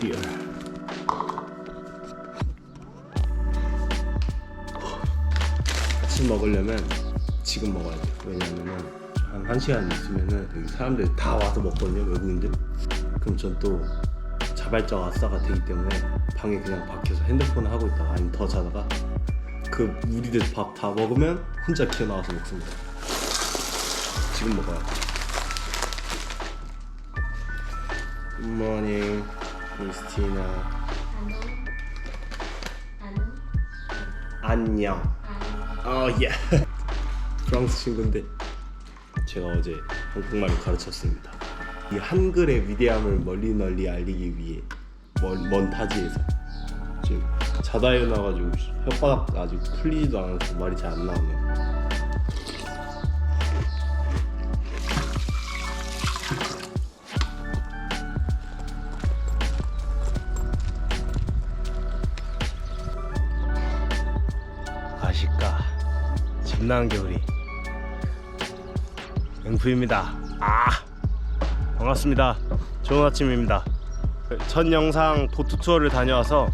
시리얼 아침 먹으려면 지금 먹어야 돼 왜냐면은 한 1시간 있으면은 여기 사람들 다 와서 먹거든요 외국인들. 그럼 전 또 자발적 아싸가 되기 때문에 방에 그냥 밖에서 핸드폰을 하고 있다가 아니면 더 자다가 그 우리들 밥 다 먹으면 혼자 기어 나와서 먹습니다. 지금 먹어야 돼 굿모닝 크리스티나. 안녕. 어 예. 프랑스 친구인데 제가 어제 한국말을 가르쳤습니다. 이 한글의 위대함을 멀리 널리 알리기 위해 먼, 먼 타지에서 지금 자다 일어나가지고 혓바닥 아직 풀리지도 않아서 말이 잘 안 나오네 아실까? 집나은 겨울이 앵프입니다. 아 반갑습니다. 좋은 아침입니다. 첫 영상 보트 투어를 다녀와서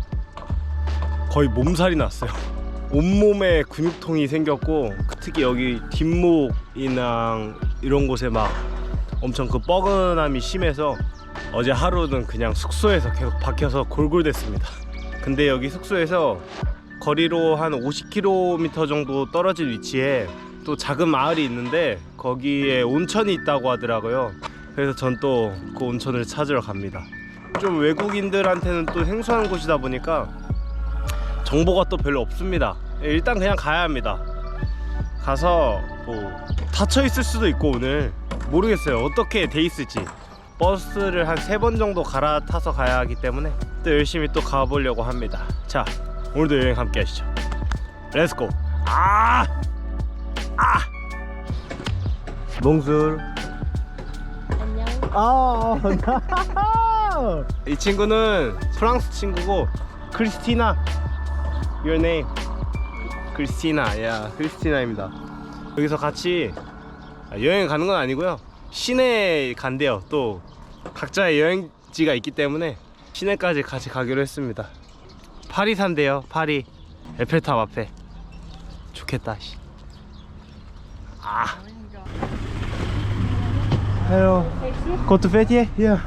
거의 몸살이 났어요. 온몸에 근육통이 생겼고 특히 여기 뒷목이나 이런 곳에 막 엄청 그 뻐근함이 심해서 어제 하루는 그냥 숙소에서 계속 박혀서 골골댔습니다. 근데 여기 숙소에서 거리로 한 50km 정도 떨어진 위치에 또 작은 마을이 있는데 거기에 온천이 있다고 하더라고요. 그래서 전 또 그 온천을 찾으러 갑니다. 좀 외국인들한테는 또 생소한 곳이다 보니까 정보가 또 별로 없습니다. 일단 그냥 가야 합니다. 가서 뭐 닫혀 있을 수도 있고 오늘 모르겠어요. 어떻게 돼 있을지. 버스를 한 세 번 정도 갈아타서 가야 하기 때문에 또 열심히 또 가보려고 합니다. 자, 오늘도 여행 함께 하시죠. 렛츠고. 아! 아! 몽술. 안녕. 아, 이 친구는 프랑스 친구고 크리스티나. Your name. 크리스티나. 야, 크리스티나입니다. 여기서 같이 여행 가는 건 아니고요. 시내 간대요. 또 각자의 여행지가 있기 때문에 시내까지 같이 가기로 했습니다. 파리 산대요. 파리. 에펠탑 앞에. 좋겠다. 씨. 아. Hello. Go to Fethiye? Yeah.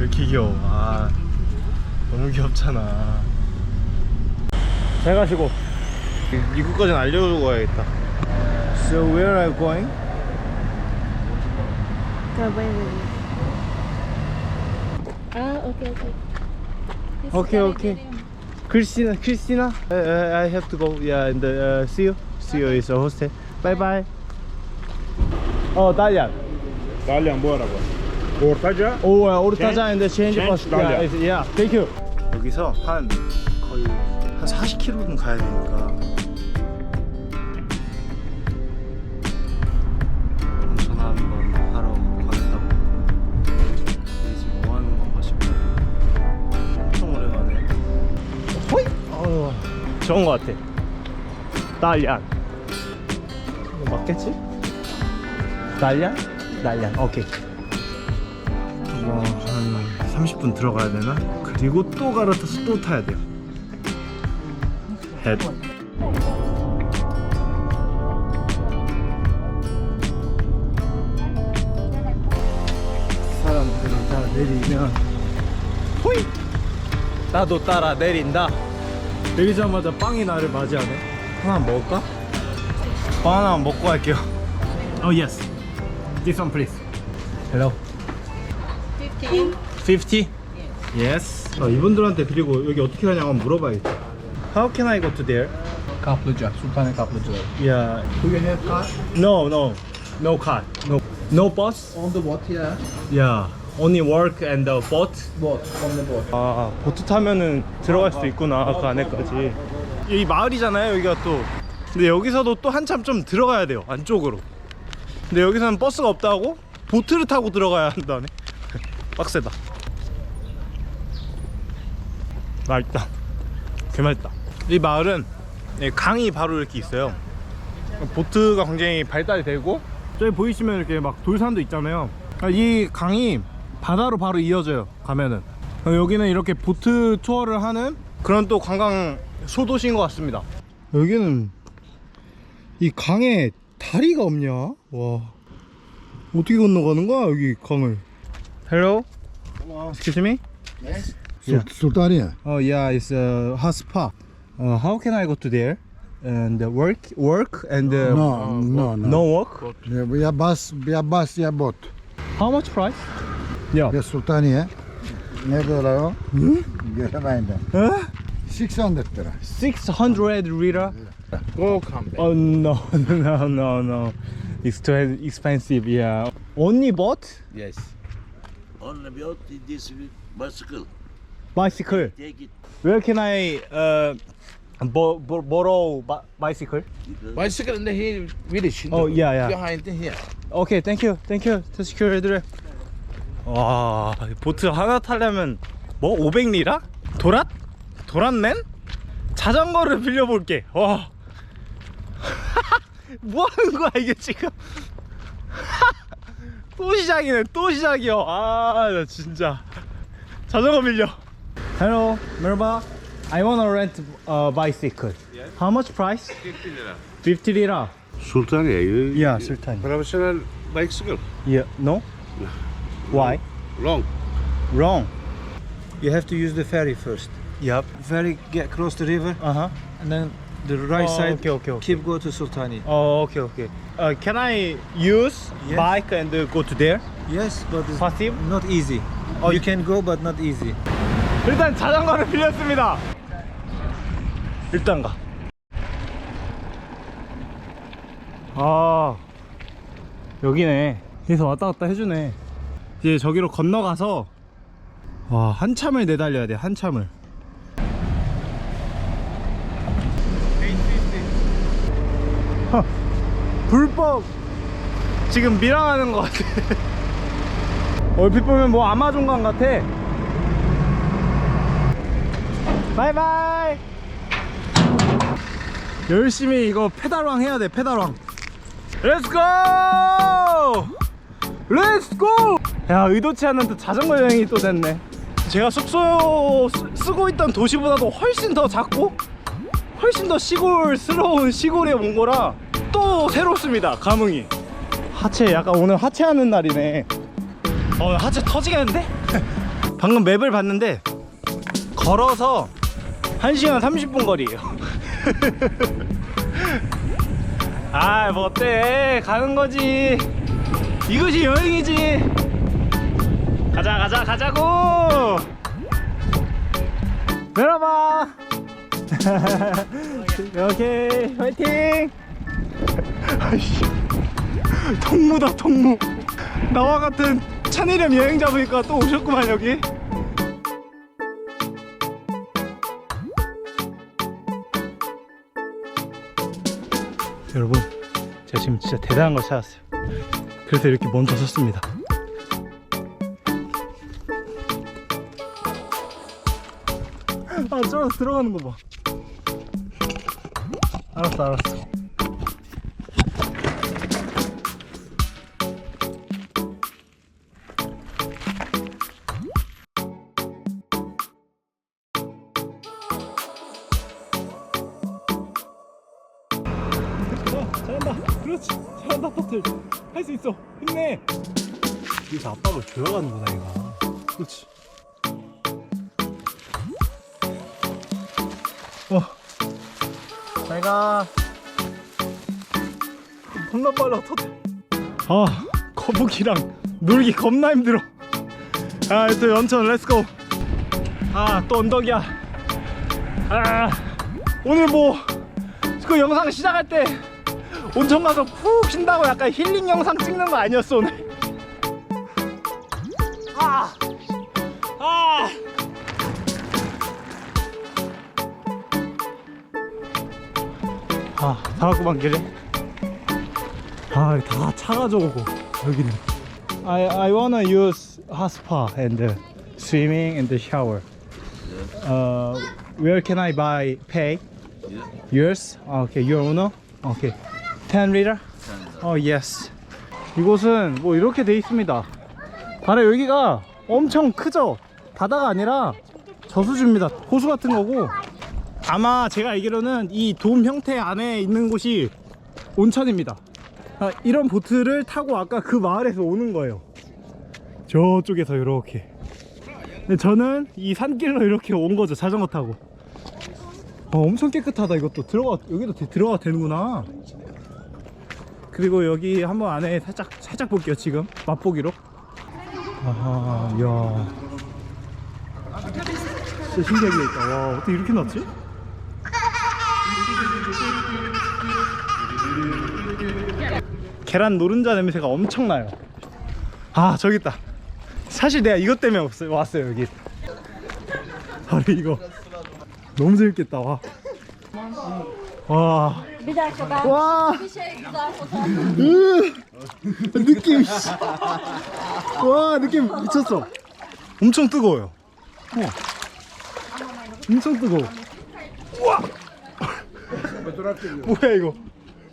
왜 이렇게 귀여워? 아, 너무 귀엽잖아. 잘 가시고 입구까지는 알려주고 가야겠다. So where are you going? Ah, okay, okay. This Okay, is okay. Mediterranean. Christina, Christina, uh, uh, I have to go. Yeah, and uh, see you. See you is a hostel. Bye bye. 어, araba. Ortaca. 오, 오르타자 and change change bus. Yeah, it's- yeah. Thank you. 여기서 한 거의 한 40km는 가야 되니까. 전화 한번 하러 가겠다고. 이게 지금 뭐 하는 건가 싶어요. 엄청 오래 가네. 호이! 어, 좋은 거 같아. 딸리안. 이거 맞겠지? 딸리안? 딸리안. 오케이. 뭐한 30분 들어가야 되나? 그리고 또 갈아타서 또 타야 돼요. 헤드. 사람들이 다 내리면 호이! 나도 따라 내린다. 내리자마자 빵이 나를 맞이하네. 하나 먹을까? 빵 하나 먹고 갈게요. Oh yes. This one please. Hello. 15. 50? Yes. 어, 이분들한테 그리고 여기 어떻게 가냐고 한번 물어봐야겠다. How can I go to there? Kaplıca, Sultane Kaplıca. Yeah. Do you have car? No, no. No car. No. No bus? On the boat, yeah. Yeah. Only work and the boat? Boat, on the boat. 아, 보트 타면은 들어갈 수도 있구나. 그 안에까지. 이 마을이잖아요, 여기가 또. 근데 여기서도 또 한참 좀 들어가야 돼요. 안쪽으로. 근데 여기서는 버스가 없다고? 보트를 타고 들어가야 한다네. 빡세다. 맛있다. 개 맛있다. 이 마을은 예, 강이 바로 이렇게 있어요. 보트가 굉장히 발달이 되고 저기 보이시면 이렇게 막 돌산도 있잖아요. 아, 이 강이 바다로 바로 이어져요. 가면은 어, 여기는 이렇게 보트 투어를 하는 그런 또 관광 소도시인 것 같습니다. 여기는 이 강에 다리가 없냐? 와 어떻게 건너가는 거야 여기 강을? Hello, excuse me. Sul- Sultaniye. Oh yeah, it's a hot spa. Uh, how can I go to there and uh, work, work and uh, No, no, no. no work? Ya, ya bas, ya bas, ya boat. How much price? Yeah. Ya Sultaniye. Ne diyorlar o? Hı? Göremeyin Huh? 600 lira. 600 lira. Go come back. Oh no, no, no, no. It's too expensive. Yeah. Only boat, Yes. Only about this bicycle. Bicycle. Take it. Where can I uh, bo- bo- borrow bi- bicycle? Bicycle in the here village. in Oh, the- yeah, yeah. Behind here. 오케이 땡큐 땡큐 테스큐 애들을 와 보트 하나 타려면 뭐 500리라? 도랏? 도랏맨? 자전거를 빌려볼게 와 뭐 하는 거야 이게 지금 또 시작이네 또 시작이야 아나 진짜 자전거 빌려 Hello merhaba I wanna rent a bicycle How much price? 50 lira 50 lira Sultaniye. You, Yeah, Sultaniye. Professional bicycle. Yeah, no? Why? Wrong. Wrong. You have to use the ferry first. Yep. Ferry get close the river Uh huh. and then the right Oh, side okay, okay, okay. keep go to Sultani. Oh, okay, okay. Uh, can I use Yes. bike and uh, go to there? Yes, but it's Possible? not easy. Oh, you can go but not easy. 일단 자전거를 빌렸습니다. 일단 가. 아 여기네. 여기서 왔다 갔다 해주네. 이제 저기로 건너가서 와 한참을 내달려야 돼 한참을. 허, 불법 지금 밀항하는 것 같아. 얼핏 보면 뭐 아마존강 같아. 바이바이. 열심히 이거 페달왕 해야 돼 페달왕. 렛츠고 렛츠고 야 의도치 않은 또 자전거 여행이 또 됐네. 제가 숙소 쓰- 쓰고 있던 도시보다도 훨씬 더 작고 훨씬 더 시골스러운 시골에 온 거라 또 새롭습니다 감흥이. 하체 약간 오늘 하체하는 날이네. 어 하체 터지겠는데? 방금 맵을 봤는데 걸어서 1시간 30분 거리에요 아, 뭐 어때? 가는 거지. 이것이 여행이지. 가자, 가자, 가자고. 내려봐. 오케이, 화이팅. 아이씨, 통무다, 통무. 나와 같은 천일염 여행자 보니까 또 오셨구만 여기. 제가 지금 진짜 대단한 걸 찾았어요. 그래서 이렇게 먼저 섰습니다. 아 저기서 들어가는 거봐. 알았어 알았어 어, 잘한다, 터틀. 할 수 있어. 힘내. 여기서 압박을 들어가는구나, 얘가. 그렇지. 어. 잘 가. 겁나 빨라, 터틀. 아, 거북이랑 놀기 겁나 힘들어. 아, 또 연천, 렛츠고. 아, 또 언덕이야. 아, 오늘 뭐, 그 영상 시작할 때 온천 가서 푹 쉰다고 약간 힐링 영상 찍는 거 아니었어 오늘? 아, 아. 아, 다 왔구만 길에. 아, 다 차가지고 여기는. I I wanna use hot spa and uh, swimming and the shower. Uh, where can I buy pay? Yours? Okay, your owner? Okay. 10 liter? Oh yes. 이곳은 뭐 이렇게 돼 있습니다. 바로 여기가 엄청 크죠? 바다가 아니라 저수지입니다. 호수 같은 거고. 아마 제가 알기로는 이 돔 형태 안에 있는 곳이 온천입니다. 아, 이런 보트를 타고 아까 그 마을에서 오는 거예요. 저쪽에서 이렇게. 근데 저는 이 산길로 이렇게 온 거죠. 자전거 타고. 어, 엄청 깨끗하다 이것도 들어가 여기도 되- 들어가 되는구나. 그리고 여기 한번 안에 살짝 살짝 볼게요 지금 맛보기로. 아하, 야. 진짜 신기하게 있다. 와, 어떻게 이렇게 났지? 계란 노른자 냄새가 엄청나요. 아, 저기 있다. 사실 내가 이것 때문에 왔어요, 왔어요 여기. 바로 이거. 너무 재밌겠다. 와. 와. Bir dakika ben 와. bir şey güzel fotoğraf 으, 느낌 씨. 와 느낌 미쳤어 엄청 뜨거워요 어. 엄청 뜨거워 우와 뭐야 이거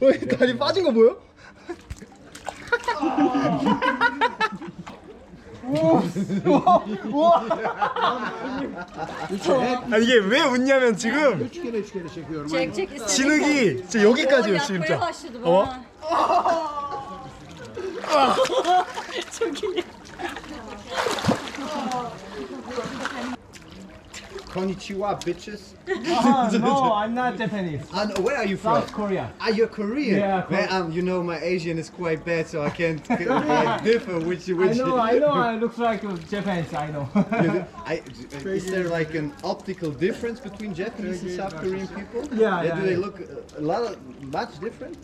어, 이 다리 빠진 거 보여? 우와 우와 우와 아 이게 왜 웃냐면 지금 çek çek istedim. 진흙이 진짜 여기까지요 Yakmaya 진짜 başladı 어? bana. Konnichiwa, bitches. no, I'm not Japanese. And where are you from? South Korea. Are you Korean? Yeah, Well, um, you know my Asian is quite bad, so I can't uh, differ which which. I know, I know, I look like Japanese, I know. I, is there like an optical difference between Japanese and South Korean people? Yeah, yeah, Do they yeah. look a lot of, much different?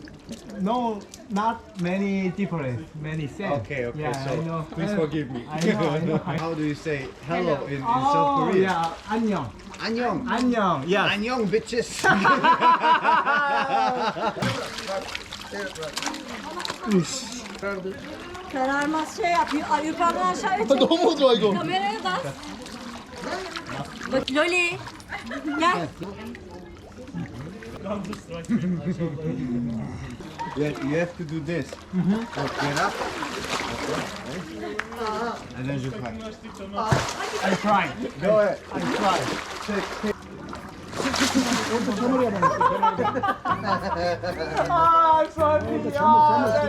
no, not many difference, many same. Okay, okay. Yeah, so please Uh, forgive me. I know, I know. I- How do you say hello in, in Oh, South Korea? yeah, 안녕, Annyeong. 안녕, yes. Annyeong, bitches. Kararmaz şey yapıyor. Ay, yukarıdan aşağıya çek. 너무 좋아 이거. Kameraya bas. Bak Loli. Gel. Yeah, you have to do this. So get up. and then just like. I tried. Go ahead. I tried. Ah, çek. Ah,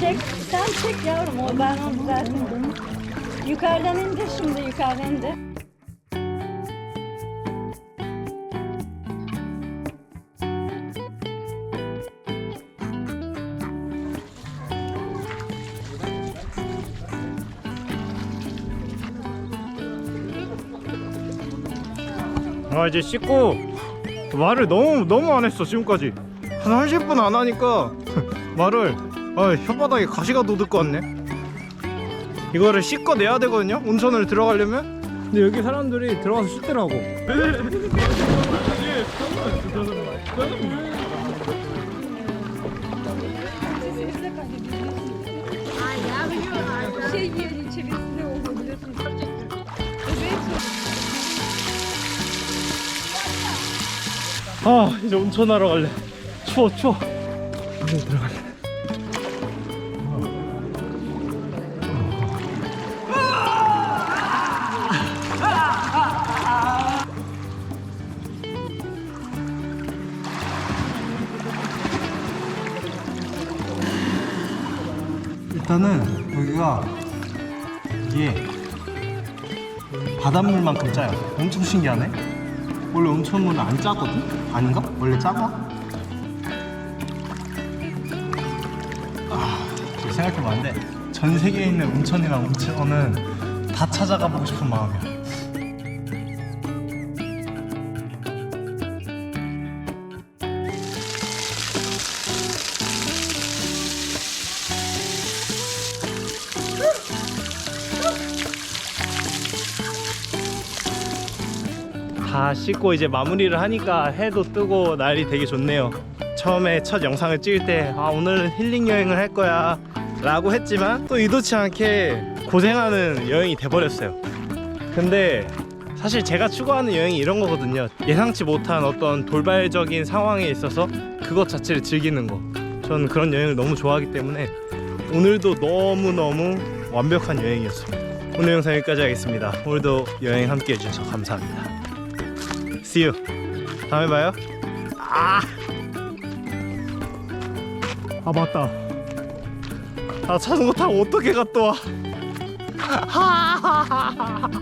çek. Sen çek yavrum. O ben onu düzeltirim. Yukarıdan indir şimdi, yukarıdan indir. 아 이제 씻고 말을 너무 너무 안 했어 지금까지. 한 30분 안 하니까 말을 아, 혓바닥에 가시가 돋을 것 같네. 이거를 씻고 내야 되거든요 온천을 들어가려면. 근데 여기 사람들이 들어가서 씻더라고. Şey yerin içerisinde olabiliyorsun. 아 이제 온천하러 갈래. 추워 추워. 이제 들어갈래. 일단은 여기가 이게 바닷물만큼 짜요. 엄청 신기하네 원래 온천물은 안 짜거든? 아닌가? 원래 짜가? 아, 생각해봤는데 전 세계에 있는 온천이랑 온천은 다 찾아가 보고 싶은 마음이야. 다 씻고 이제 마무리를 하니까 해도 뜨고 날이 되게 좋네요. 처음에 첫 영상을 찍을 때 아, 오늘은 힐링 여행을 할 거야 라고 했지만 또 의도치 않게 고생하는 여행이 돼버렸어요. 근데 사실 제가 추구하는 여행이 이런 거거든요. 예상치 못한 어떤 돌발적인 상황에 있어서 그것 자체를 즐기는 거. 저는 그런 여행을 너무 좋아하기 때문에 오늘도 너무너무 완벽한 여행이었습니다. 오늘 영상 여기까지 하겠습니다. 오늘도 여행 함께 해주셔서 감사합니다. See you. 다음에 봐요. 아, 아 맞다. 아 자전거 타고 어떻게 갔다 와?